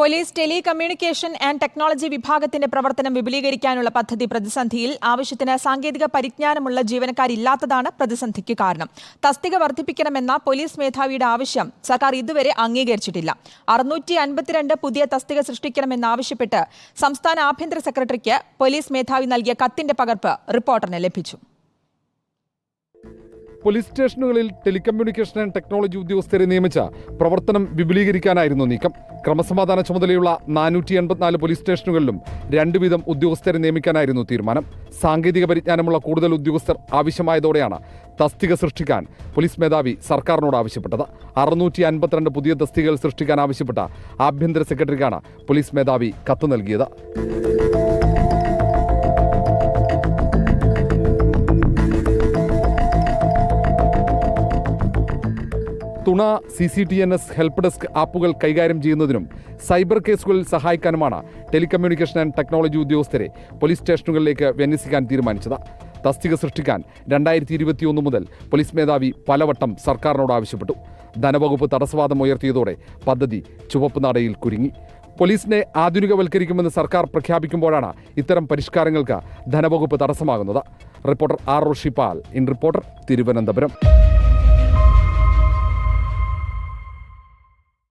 Police telecommunication and technology വിഭാഗത്തിന്റെ പ്രവർത്തനം വിപുലീകരിക്കാനുള്ള പദ്ധതി പ്രതിസന്ധിയിൽ ആവശ്യത്തിന് സാങ്കേതിക പരിജ്ഞാനമുള്ള ജീവനക്കാരില്ലാത്തതാണ് പ്രതിസന്ധിക്ക് കാരണം. തസ്തിക വർദ്ധിപ്പിക്കണമെന്ന പോലീസ് മേധാവിയുടെ ആവശ്യം സർക്കാർ ഇതുവരെ അംഗീകരിച്ചിട്ടില്ല. അറുന്നൂറ്റി അൻപത്തിരണ്ട് പുതിയ തസ്തിക സൃഷ്ടിക്കണമെന്നാവശ്യപ്പെട്ട് സംസ്ഥാന ആഭ്യന്തര സെക്രട്ടറിക്ക് പോലീസ് മേധാവി നൽകിയ കത്തിന്റെ പകർപ്പ് റിപ്പോർട്ടറിന് ലഭിച്ചു. പോലീസ് സ്റ്റേഷനുകളിൽ ടെലികമ്മ്യൂണിക്കേഷൻ ആൻഡ് ടെക്നോളജി ഉദ്യോഗസ്ഥരെ നിയമിച്ച പ്രവർത്തനം വിപുലീകരിക്കാനായിരുന്നു നീക്കം. ക്രമസമാധാന ചുമതലയുള്ള നാനൂറ്റി എൺപത്തിനാല് പോലീസ് സ്റ്റേഷനുകളിലും രണ്ടു വീതം ഉദ്യോഗസ്ഥരെ നിയമിക്കാനായിരുന്നു തീരുമാനം. സാങ്കേതിക പരിജ്ഞാനമുള്ള കൂടുതൽ ഉദ്യോഗസ്ഥർ ആവശ്യമായതോടെയാണ് തസ്തിക സൃഷ്ടിക്കാൻ പോലീസ് മേധാവി സർക്കാരിനോട് ആവശ്യപ്പെട്ടത്. അറുന്നൂറ്റി അൻപത്തിരണ്ട് പുതിയ തസ്തികകൾ സൃഷ്ടിക്കാൻ ആവശ്യപ്പെട്ട ആഭ്യന്തര സെക്രട്ടറിക്കാണ് പോലീസ് മേധാവി കത്ത് നൽകിയത്. തുണ C C T N S help desk ആപ്പുകൾ കൈകാര്യം ചെയ്യുന്നതിനും സൈബർ കേസുകളിൽ സഹായിക്കാനുമാണ് ടെലികമ്മ്യൂണിക്കേഷൻ ആൻഡ് ടെക്നോളജി ഉദ്യോഗസ്ഥരെ പോലീസ് സ്റ്റേഷനുകളിലേക്ക് വിന്യസിക്കാൻ തീരുമാനിച്ചത്. തസ്തിക സൃഷ്ടിക്കാൻ രണ്ടായിരത്തി ഇരുപത്തിയൊന്ന് മുതൽ പോലീസ് മേധാവി പലവട്ടം സർക്കാരിനോട് ആവശ്യപ്പെട്ടു. ധനവകുപ്പ് തടസ്സവാദം ഉയർത്തിയതോടെ പദ്ധതി ചുവപ്പ് നടയിൽ കുരുങ്ങി. പോലീസിനെ ആധുനികവൽക്കരിക്കുമെന്ന് സർക്കാർ പ്രഖ്യാപിക്കുമ്പോഴാണ് ഇത്തരം പരിഷ്കാരങ്ങൾക്ക് ധനവകുപ്പ് തടസ്സമാകുന്നത്. Reporter R Rishipal in reporter Thiruvananthapuram.